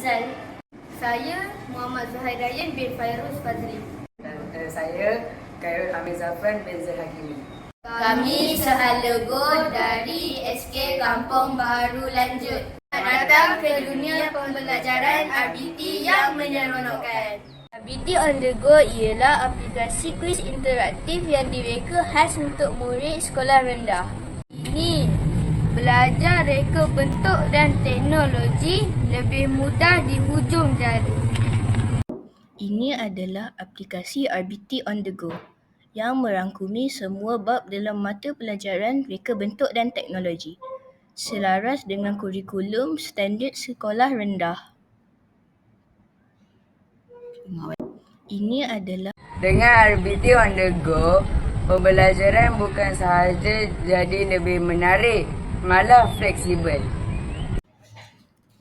Rizal. Saya Muhammad Zuhair Ryan bin Fairuz Fazli. Dan uh, saya Khairul Amir Zafran bin Zul Hakimi. Kami Sehalogo dari SK Kampung Baru Lanjut. Datang ke dunia pembelajaran RBT yang menyeronokkan. RBT on the go ialah aplikasi kuis interaktif yang direka khas untuk murid sekolah rendah. Ini belajar reka bentuk dan teknologi lebih mudah di hujung jari. Ini adalah aplikasi RBT on the go yang merangkumi semua bab dalam mata pelajaran reka bentuk dan teknologi selaras dengan kurikulum standard sekolah rendah. Ini adalah Dengan RBT on the go, pembelajaran bukan sahaja jadi lebih menarik, malah fleksibel.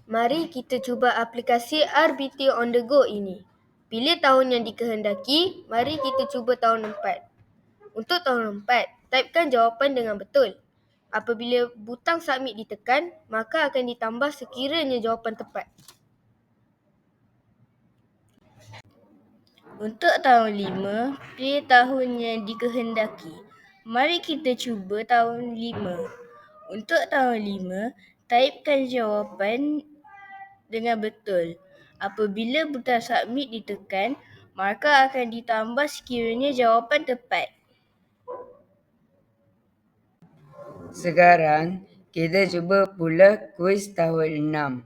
Mari kita cuba aplikasi RBT on the go ini. Pilih tahun yang dikehendaki, mari kita cuba tahun 4. Untuk tahun 4, typekan jawapan dengan betul. Apabila butang submit ditekan, maka akan ditambah sekiranya jawapan tepat. untuk tahun 5, pilih tahun yang dikehendaki. Mari kita cuba tahun 5. Untuk tahun 5, typekan jawapan dengan betul. Apabila butang submit ditekan, maka akan ditambah sekiranya jawapan tepat. Sekarang, kita cuba pula kuis tahun 6.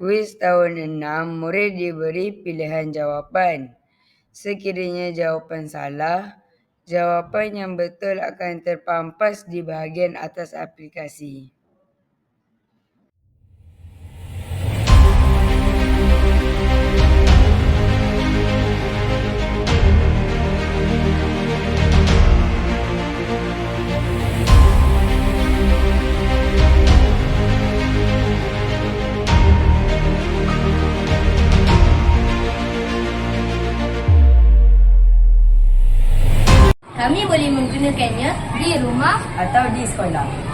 Kuis tahun 6, murid diberi pilihan jawapan. Sekiranya jawapan salah, jawapan yang betul akan terpampas di bahagian atas aplikasi. Kami boleh menggunakannya di rumah Atau di sekolah.